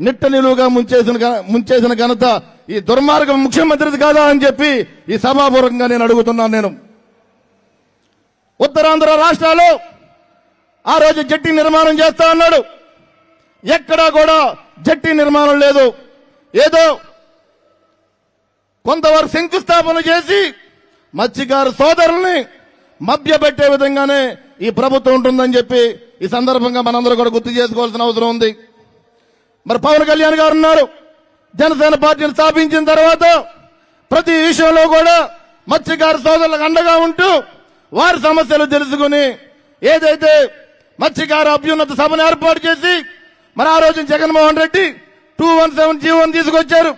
నిట్ట నిలువుగా ముంచేసిన ముంచేసిన ఘనత ఈ దుర్మార్గం ముఖ్యమంత్రిది కాదా అని చెప్పి ఈ సభాపూర్వకంగా నేను అడుగుతున్నాను నేను. ఉత్తరాంధ్ర రాష్ట్రాలు ఆ రోజు జట్టి నిర్మాణం చేస్తా అన్నాడు. ఎక్కడా కూడా జట్టి నిర్మాణం లేదు. ఏదో కొంతవరకు శంకుస్థాపన చేసి మత్స్యకారు సోదరుల్ని మభ్యపెట్టే విధంగానే ఈ ప్రభుత్వం ఉంటుందని చెప్పి ఈ సందర్భంగా మనందరూ కూడా గుర్తు చేసుకోవాల్సిన అవసరం ఉంది. మరి పవన్ కళ్యాణ్ గారు ఉన్నారు. జనసేన పార్టీని స్థాపించిన తర్వాత ప్రతి విషయంలో కూడా మత్స్యకారు సోదరులకు అండగా ఉంటూ వారి సమస్యలు తెలుసుకుని ఏదైతే మత్స్యకార అభ్యున్నత సభను ఏర్పాటు చేసి మరి ఆ రోజు Jaganmohan Reddy two one seven Jeevan తీసుకొచ్చారు.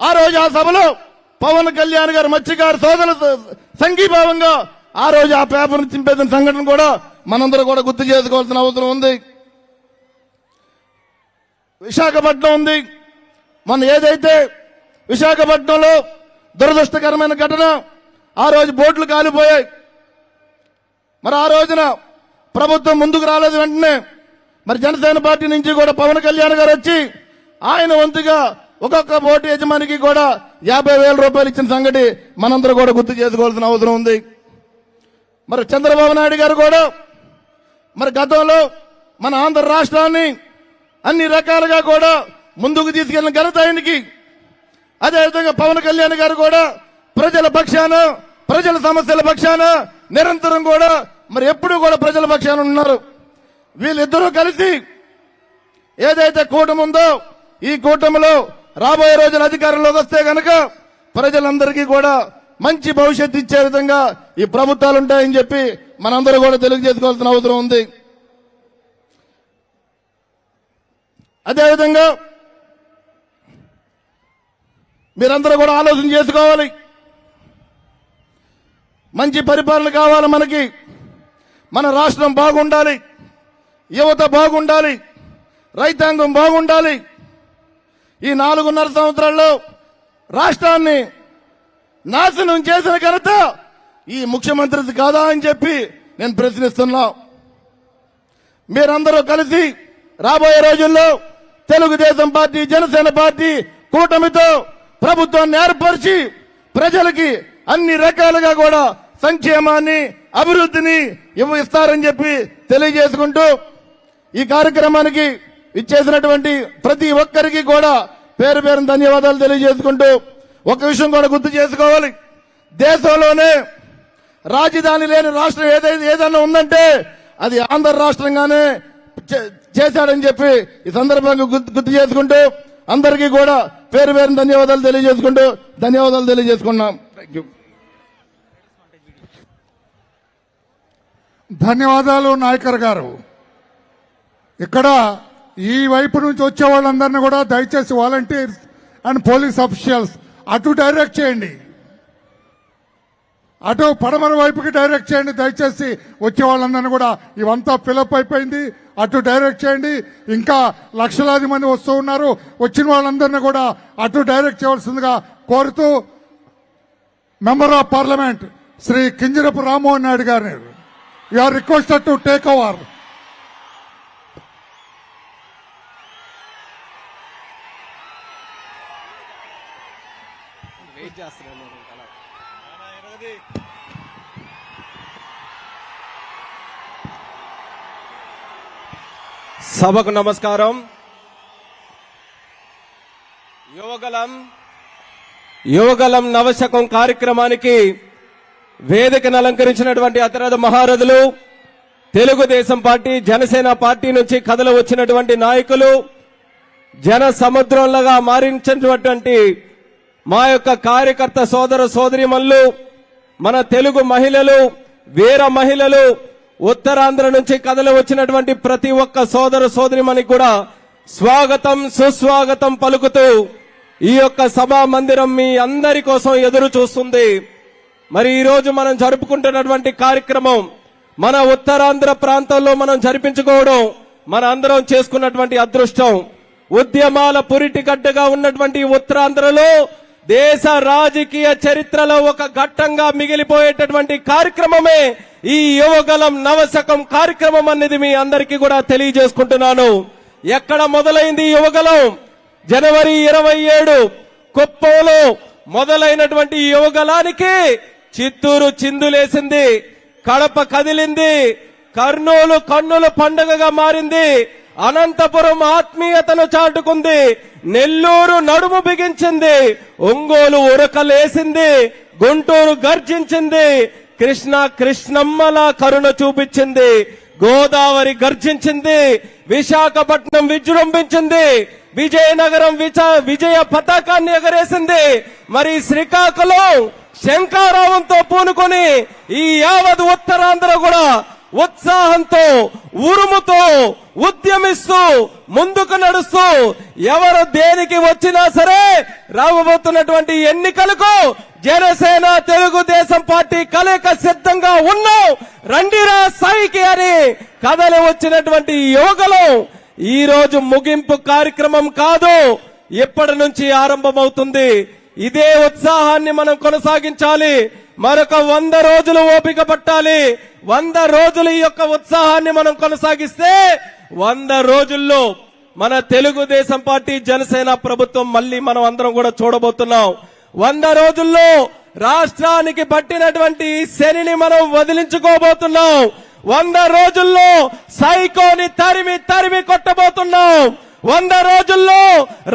ఆ రోజు ఆ సభలో పవన్ కళ్యాణ్ గారు మత్స్యకారు సోదరుల సంఘీభావంగా ఆ రోజు ఆ పేపర్ను చింపేసిన సంఘటన కూడా మనందరూ కూడా గుర్తు చేసుకోవాల్సిన అవసరం ఉంది. విశాఖపట్నం ఉంది. మన ఏదైతే విశాఖపట్నంలో దురదృష్టకరమైన ఘటన ఆ రోజు బోట్లు కాలిపోయాయి. మరి ఆ రోజున ప్రభుత్వం ముందుకు రాలేదు వెంటనే. మరి జనసేన పార్టీ నుంచి కూడా పవన్ కళ్యాణ్ గారు వచ్చి ఆయన వంతుగా ఒక్కొక్క బోటు యజమానికి కూడా యాభై వేల రూపాయలు ఇచ్చిన సంగతి మనందరూ కూడా గుర్తు చేసుకోవాల్సిన అవసరం ఉంది. మరి చంద్రబాబు నాయుడు గారు కూడా మరి గతంలో మన ఆంధ్ర రాష్ట్రాన్ని అన్ని రకాలుగా కూడా ముందుకు తీసుకెళ్ళిన ఘనత ఆయనకి. అదేవిధంగా పవన్ కళ్యాణ్ గారు కూడా ప్రజల పక్షాన ప్రజల సమస్యల పక్షాన నిరంతరం కూడా మరి ఎప్పుడు కూడా ప్రజల పక్షాన ఉన్నారు. వీళ్ళిద్దరూ కలిసి ఏదైతే కూటమి ఉందో ఈ కూటమిలో రాబోయే రోజులు అధికారంలోకి వస్తే గనక ప్రజలందరికీ కూడా మంచి భవిష్యత్తు ఇచ్చే విధంగా ఈ ప్రభుత్వాలు ఉంటాయని చెప్పి మనందరూ కూడా తెలియజేసుకోవాల్సిన అవసరం ఉంది. అదేవిధంగా మీరందరూ కూడా ఆలోచన చేసుకోవాలి. మంచి పరిపాలన కావాలి మనకి. మన రాష్ట్రం బాగుండాలి. యువత బాగుండాలి. రైతాంగం బాగుండాలి. ఈ నాలుగున్నర సంవత్సరాల్లో రాష్ట్రాన్ని నాశనం చేసిన ఘనత ఈ ముఖ్యమంత్రిది కాదా అని చెప్పి నేను ప్రశ్నిస్తున్నా. మీరందరూ కలిసి రాబోయే రోజుల్లో తెలుగుదేశం పార్టీ జనసేన పార్టీ కూటమితో ప్రభుత్వాన్ని ఏర్పరిచి ప్రజలకి అన్ని రకాలుగా కూడా సంక్షేమాన్ని అభివృద్ధిని ఇవ్వ ఇస్తారని చెప్పి తెలియజేసుకుంటూ ఈ కార్యక్రమానికి ఇచ్చేసినటువంటి ప్రతి ఒక్కరికి కూడా పేరు పేరు ధన్యవాదాలు తెలియజేసుకుంటూ ఒక విషయం కూడా గుర్తు చేసుకోవాలి. దేశంలోనే రాజధాని లేని రాష్ట్రం ఏదైతే ఏదైనా ఉందంటే అది ఆంధ్ర రాష్ట్రంగానే చేశాడని చెప్పి ఈ సందర్భంగా గుర్తు గుర్తు చేసుకుంటూ అందరికీ కూడా పేరు పేరు ధన్యవాదాలు తెలియజేసుకుంటూ ధన్యవాదాలు తెలియజేసుకున్నాం. థ్యాంక్ యూ ధన్యవాదాలు నాయకర్ గారు. ఇక్కడ ఈ వైపు నుంచి వచ్చే వాళ్ళందరినీ కూడా దయచేసి వాలంటీర్స్ అండ్ పోలీస్ అఫీషియల్స్ అటు డైరెక్ట్ చేయండి. అటు పడమర వైపుకి డైరెక్ట్ చేయండి. దయచేసి వచ్చే వాళ్ళందరినీ కూడా ఇవంతా ఫిలప్ అయిపోయింది. అటు డైరెక్ట్ చేయండి. ఇంకా లక్షలాది మంది వస్తూ ఉన్నారు. వచ్చిన వాళ్ళందరినీ కూడా అటు డైరెక్ట్ చేయవలసిందిగా కోరుతూ member of parliament Shri Kinjarapu Rammohan Naidu గారిని you are requested to take over సభకు నమస్కారం. యువగలం యువగలం నవశకం కార్యక్రమానికి వేదికను అలంకరించినటువంటి అతిరథ మహారథులు తెలుగుదేశం పార్టీ జనసేన పార్టీ నుంచి కథలు వచ్చినటువంటి నాయకులు జన సముద్రంలాగా మారించినటువంటి మా యొక్క కార్యకర్త సోదర సోదరిమల్లు మన తెలుగు మహిళలు వీర మహిళలు ఉత్తరాంధ్ర నుంచి కథలు వచ్చినటువంటి ప్రతి ఒక్క సోదర సోదరిమని కూడా స్వాగతం సుస్వాగతం పలుకుతూ ఈ యొక్క సభా మందిరం మీ అందరి కోసం ఎదురు చూస్తుంది. మరి ఈరోజు మనం జరుపుకుంటున్నటువంటి కార్యక్రమం మన ఉత్తరాంధ్ర ప్రాంతంలో మనం జరిపించుకోవడం మన అందరం చేసుకున్నటువంటి అదృష్టం. ఉద్యమాల పురిటిగడ్డగా ఉన్నటువంటి ఉత్తరాంధ్రలో దేశ రాజకీయ చరిత్రలో ఒక ఘట్టంగా మిగిలిపోయేటటువంటి కార్యక్రమమే ఈ యువగలం నవశకం కార్యక్రమం అనేది మీ అందరికీ కూడా తెలియజేసుకుంటున్నాను. ఎక్కడ మొదలైంది యువగలం? జనవరి ఇరవై ఏడు కుప్పంలో మొదలైనటువంటి యువగలానికి చిత్తూరు చిందులేసింది. కడప కదిలింది. కర్నూలు కన్నుల పండుగగా మారింది. అనంతపురం ఆత్మీయతను చాటుకుంది. నెల్లూరు నడుము బిగించింది. ఒంగోలు ఉరకలేసింది. గుంటూరు గర్జించింది. కృష్ణ కృష్ణమ్మల కరుణ చూపించింది. గోదావరి గర్జించింది. విశాఖపట్నం విజృంభించింది. విజయనగరం విచ విజయ పతాకాన్ని ఎగరేసింది. మరి శ్రీకాకుళం శంకారావంతో పూనుకొని ఈ యావత్ ఉత్తరాంధ్ర కూడా ఉత్సాహంతో ఉరుముతో ఉద్యమిస్తూ ముందుకు నడుస్తూ ఎవరు దేనికి వచ్చినా సరే రాబోతున్నటువంటి ఎన్నికలకు జనసేన తెలుగుదేశం పార్టీ కలయిక సిద్ధంగా ఉన్నాం. రండిరా సాయికి అని కథలు వచ్చినటువంటి యువకులు ఈ రోజు ముగింపు కార్యక్రమం కాదు ఇప్పటి నుంచి ఆరంభమవుతుంది. ఇదే ఉత్సాహాన్ని మనం కొనసాగించాలి. మరొక వంద రోజులు ఓపిక పట్టాలి. వంద రోజులు ఈ యొక్క ఉత్సాహాన్ని మనం కొనసాగిస్తే వంద రోజుల్లో మన తెలుగుదేశం పార్టీ జనసేన ప్రభుత్వం మళ్ళీ మనం అందరం కూడా చూడబోతున్నాం. వంద రోజుల్లో రాష్ట్రానికి పట్టినటువంటి శనిని మనం వదిలించుకోబోతున్నాం. వంద రోజుల్లో సైకోని తరిమి తరిమి కొట్టబోతున్నాం. వంద రోజుల్లో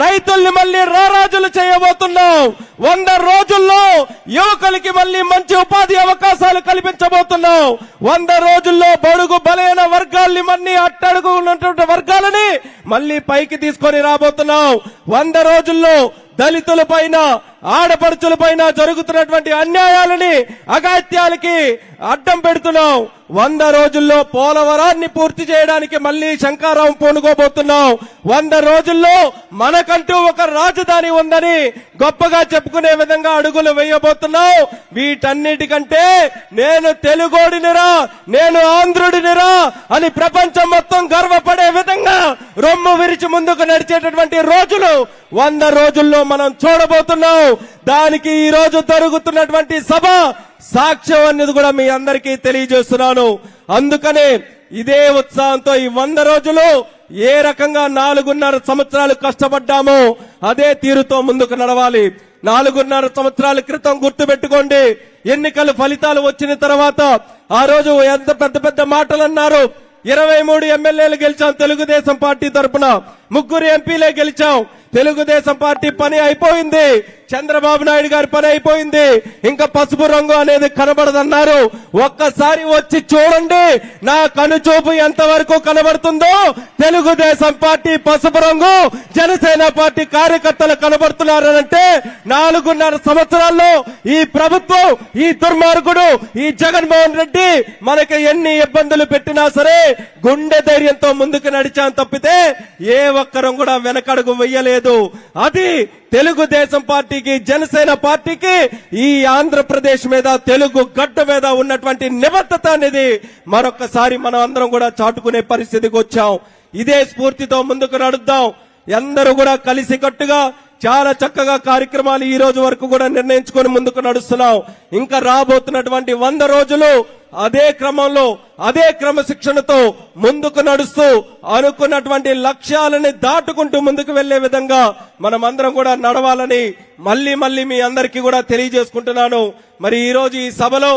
రైతుల్ని మళ్ళీ రారాజులు చేయబోతున్నాం వంద రోజుల్లో యువకులకి మళ్ళీ మంచి ఉపాధి అవకాశాలు కల్పించబోతున్నాం వంద రోజుల్లో బడుగు బలైన వర్గాల్ని మళ్ళీ అట్టడుగు ఉన్నటువంటి వర్గాలని మళ్ళీ పైకి తీసుకొని రాబోతున్నాం వంద రోజుల్లో దళితుల పైన ఆడపడుచుల పైన జరుగుతున్నటువంటి అన్యాయాలని అగాత్యాలకి అడ్డం పెడుతున్నాం. వంద రోజుల్లో పోలవరాన్ని పూర్తి చేయడానికి మళ్ళీ శంకారావం పూనుకోబోతున్నాం. వంద రోజుల్లో మనకంటూ ఒక రాజధాని ఉందని గొప్పగా చెప్పుకునే విధంగా అడుగులు వేయబోతున్నాం. వీటన్నిటికంటే నేను తెలుగోడినిరా నేను ఆంధ్రుడినిరా అని ప్రపంచం మొత్తం గర్వపడే విధంగా రొమ్ము విరిచి ముందుకు నడిచేటటువంటి రోజులు వంద రోజుల్లో మనం చూడబోతున్నాం. దానికి ఈ రోజు జరుగుతున్నటువంటి సభ సాక్ష్యం అనేది కూడా మీ అందరికీ తెలియజేస్తున్నాను. అందుకనే ఇదే ఉత్సాహంతో ఈ వంద రోజులు ఏ రకంగా నాలుగున్నర సంవత్సరాలు కష్టపడ్డామో అదే తీరుతో ముందుకు నడవాలి. నాలుగున్నర సంవత్సరాల క్రితం గుర్తు పెట్టుకోండి ఎన్నికల ఫలితాలు వచ్చిన తర్వాత ఆ రోజు ఎంత పెద్ద పెద్ద మాటలు అన్నారు ఇరవై మూడు ఎమ్మెల్యేలు గెలిచాం తెలుగుదేశం పార్టీ తరపున. ముగ్గురు ఎంపీలే గెలిచాం. తెలుగుదేశం పార్టీ పని అయిపోయింది. చంద్రబాబు నాయుడు గారి పని అయిపోయింది. ఇంకా పసుపు రంగు అనేది కనబడదన్నారు. ఒక్కసారి వచ్చి చూడండి. నా కనుచూపు ఎంత వరకు కనబడుతుందో. తెలుగుదేశం పార్టీ పసుపు రంగు జనసేన పార్టీ కార్యకర్తలు కనబడుతున్నారంటే నాలుగున్నర సంవత్సరాల్లో ఈ ప్రభుత్వం ఈ దుర్మార్గుడు ఈ జగన్మోహన్ రెడ్డి మనకి ఎన్ని ఇబ్బందులు పెట్టినా సరే గుండె ధైర్యంతో ముందుకు నడిచాం తప్పితే ఏ ఒక్కరం కూడా వెనకడుగు వెయ్యలేదు. అది తెలుగుదేశం పార్టీకి జనసేన పార్టీకి ఈ ఆంధ్రప్రదేశ్ మీద తెలుగు గడ్డ మీద ఉన్నటువంటి నిబద్ధత అనేది మరొకసారి మనం అందరం కూడా చాటుకునే పరిస్థితికి వచ్చాం. ఇదే స్ఫూర్తితో ముందుకు నడుద్దాం. అందరూ కూడా కలిసికట్టుగా చాలా చక్కగా కార్యక్రమాలు ఈ రోజు వరకు కూడా నిర్ణయించుకొని ముందుకు నడుస్తున్నాం. ఇంకా రాబోతున్నటువంటి వంద రోజులు అదే క్రమంలో అదే క్రమశిక్షణతో ముందుకు నడుస్తూ అనుకున్నటువంటి లక్ష్యాలని దాటుకుంటూ ముందుకు వెళ్ళే విధంగా మనమందరం కూడా నడవాలని మళ్ళీ మళ్ళీ మీ అందరికీ కూడా తెలియజేసుకుంటున్నాను. మరి ఈ రోజు ఈ సభలో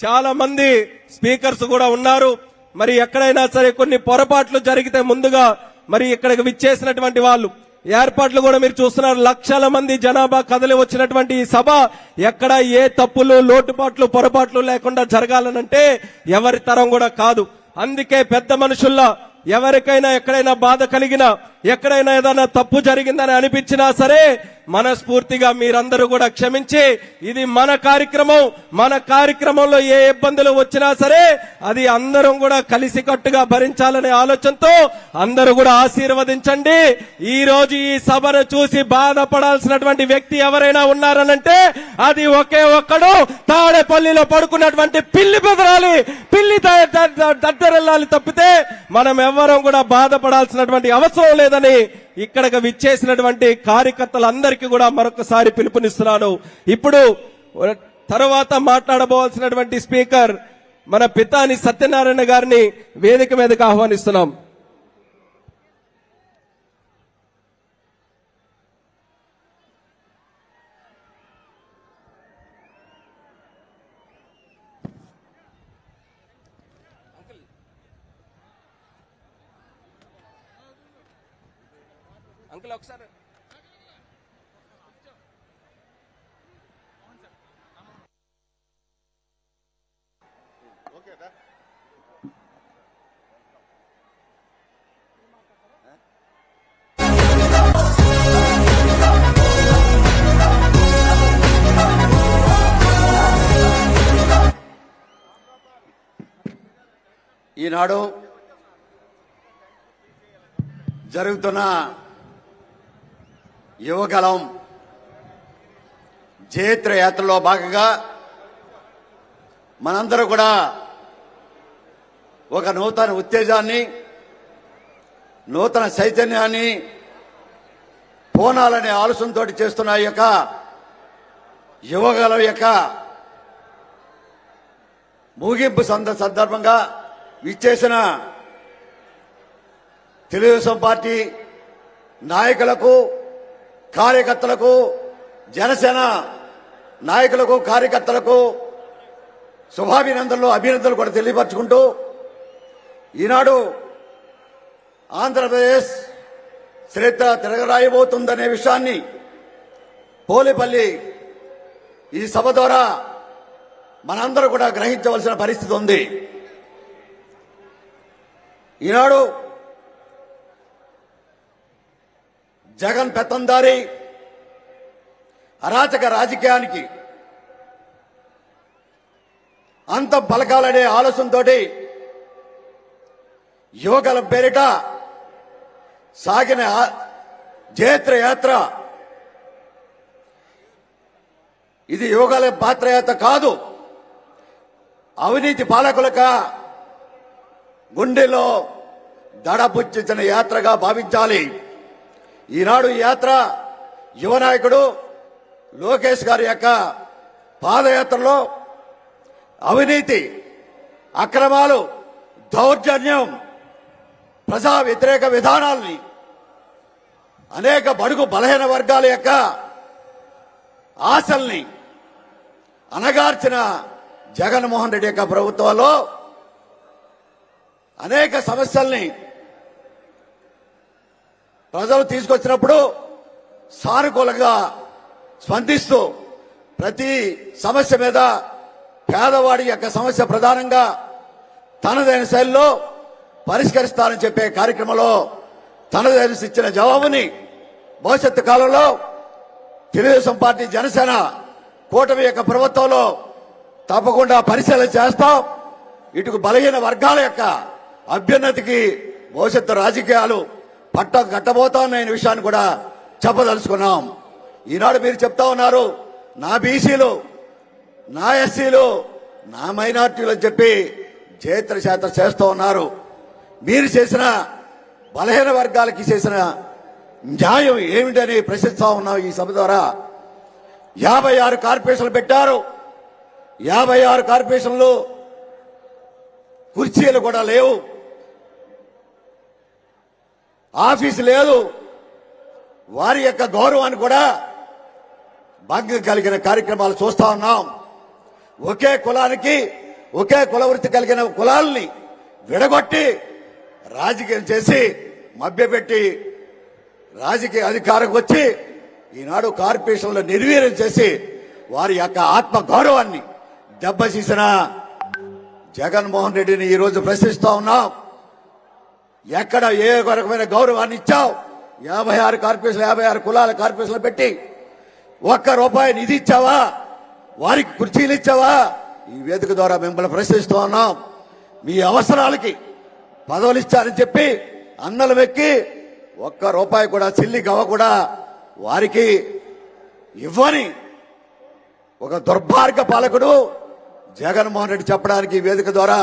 చాలా మంది స్పీకర్స్ కూడా ఉన్నారు. మరి ఎక్కడైనా సరే కొన్ని పొరపాట్లు జరిగితే ముందుగా మరి ఇక్కడికి విచ్చేసినటువంటి వాళ్ళు ఏర్పాట్లు కూడా మీరు చూస్తున్నారు. లక్షల మంది జనాభా కదలి వచ్చినటువంటి ఈ సభ ఎక్కడ ఏ తప్పులు లోటుపాట్లు పొరపాట్లు లేకుండా జరగాలనంటే ఎవరి తరం కూడా కాదు. అందుకే పెద్ద మనుషుల్లో ఎవరికైనా ఎక్కడైనా బాధ కలిగినా ఎక్కడైనా ఏదైనా తప్పు జరిగిందని అనిపించినా సరే మనస్ఫూర్తిగా మీరందరూ కూడా క్షమించి ఇది మన కార్యక్రమం మన కార్యక్రమంలో ఏ ఇబ్బందులు వచ్చినా సరే అది అందరం కూడా కలిసికట్టుగా భరించాలనే ఆలోచనతో అందరూ కూడా ఆశీర్వదించండి. ఈ రోజు ఈ సభను చూసి బాధపడాల్సినటువంటి వ్యక్తి ఎవరైనా ఉన్నారనంటే అది ఒకే ఒక్కడు తాడేపల్లిలో పడుకున్నటువంటి పిల్లి బెదరాలి. పిల్లి ద- దద్దరెళ్ళాలి తప్పితే మనం ఎవరం కూడా బాధపడాల్సినటువంటి అవసరం లేదు. లేదని ఇక్కడికి విచ్చేసినటువంటి కార్యకర్తలందరికీ కూడా మరొకసారి పిలుపునిస్తున్నాను. ఇప్పుడు తర్వాత మాట్లాడబోవాల్సినటువంటి స్పీకర్ మన పితాని సత్యనారాయణ గారిని వేదిక మీదకి ఆహ్వానిస్తున్నాం. అంకుల్ ఒకసారి. ఈనాడు జరుగుతున్న యువగలం జయత్ర యాత్రలో భాగంగా మనందరూ కూడా ఒక నూతన ఉత్తేజాన్ని నూతన చైతన్యాన్ని పోనాలనే ఆలోచనతో చేస్తున్న యొక్క యువగలం యొక్క ముగింపు సంద సందర్భంగా విచ్చేసిన తెలుగుదేశం పార్టీ నాయకులకు కార్యకర్తలకు జనసేన నాయకులకు కార్యకర్తలకు శుభాభినందనలు అభినందనలు కూడా తెలియపరచుకుంటూ ఈనాడు ఆంధ్రప్రదేశ్ చరిత్ర తిరగరాయబోతుందనే విషయాన్ని పోలిపల్లి ఈ సభ ద్వారా మనందరూ కూడా గ్రహించవలసిన పరిస్థితి ఉంది. ఈనాడు జగన్ పెత్తందారి. అరాచక రాజకీయానికి అంత పలకాలనే ఆలోచనతో యువకుల పేరిట సాగిన ఆ- జయత్ర యాత్ర ఇది యువకుల పాత్రయాత్ర కాదు. అవినీతి పాలకులక గుండెలో దడపుచ్చిన యాత్రగా భావించాలి. ఈనాడు ఈ యాత్ర యువ నాయకుడు లోకేష్ గారి యొక్క పాదయాత్రలో అవినీతి అక్రమాలు దౌర్జన్యం ప్రజా వ్యతిరేక విధానాల్ని అనేక బడుగు బలహీన వర్గాల యొక్క ఆశల్ని అనగార్చిన జగన్మోహన్ రెడ్డి యొక్క ప్రభుత్వంలో అనేక సమస్యల్ని ప్రజలు తీసుకొచ్చినప్పుడు సానుకూలంగా స్పందిస్తూ ప్రతి సమస్య మీద పేదవాడి యొక్క సమస్య ప్రధానంగా తనదైన శైలిలో పరిష్కరిస్తానని చెప్పే కార్యక్రమంలో తనదైన ఇచ్చిన జవాబుని భవిష్యత్తు కాలంలో తెలుగుదేశం పార్టీ జనసేన కూటమి యొక్క ప్రభుత్వంలో తప్పకుండా పరిశీలన చేస్తాం. ఇటుకు బలహీన వర్గాల యొక్క అభ్యున్నతికి భవిష్యత్తు రాజకీయాలు పట్ట కట్టబోతాయనే విషయాన్ని కూడా చెప్పదలుచుకున్నాం. ఈనాడు మీరు చెప్తా ఉన్నారు నా బీసీలు నా ఎస్సీలు నా మైనార్టీలు అని చెప్పి జయత్ర శాతం చేస్తూ ఉన్నారు. మీరు చేసిన బలహీన వర్గాలకి చేసిన న్యాయం ఏమిటని ప్రశ్నిస్తా ఉన్నాం ఈ సభ ద్వారా. యాభై ఆరు కార్పొరేషన్లు పెట్టారు. యాభై ఆరు కార్పొరేషన్లు కుర్చీలు కూడా లేవు. ఆఫీసు లేదు. వారి యొక్క గౌరవాన్ని కూడా భంగం కలిగిన కార్యక్రమాలు చూస్తా ఉన్నాం. ఒకే కులానికి ఒకే కులవృత్తి కలిగిన కులాల్ని విడగొట్టి రాజకీయం చేసి మభ్యపెట్టి రాజకీయ అధికారం వచ్చి ఈనాడు కార్పొరేషన్లో నిర్వీర్యం చేసి వారి యొక్క ఆత్మ గౌరవాన్ని దెబ్బతీసిన జగన్మోహన్ రెడ్డిని ఈరోజు ప్రశ్నిస్తా ఉన్నాం. ఎక్కడ ఏ రకమైన గౌరవాన్ని ఇచ్చావు? యాభై ఆరు కార్పొరేషన్లు యాభై ఆరు కులాల కార్పొరేషన్లు పెట్టి ఒక్క రూపాయి నిధి ఇచ్చావా? వారికి కుర్చీలు ఇచ్చావా? ఈ వేదిక ద్వారా మిమ్మల్ని ప్రశ్నిస్తూ ఉన్నాం. మీ అవసరాలకి పదవులు ఇచ్చారని చెప్పి అన్నలు వెక్కి ఒక్క రూపాయి కూడా చిల్లి గవ కూడా వారికి ఇవ్వని ఒక దుర్భార్గ పాలకుడు జగన్మోహన్ రెడ్డి చెప్పడానికి వేదిక ద్వారా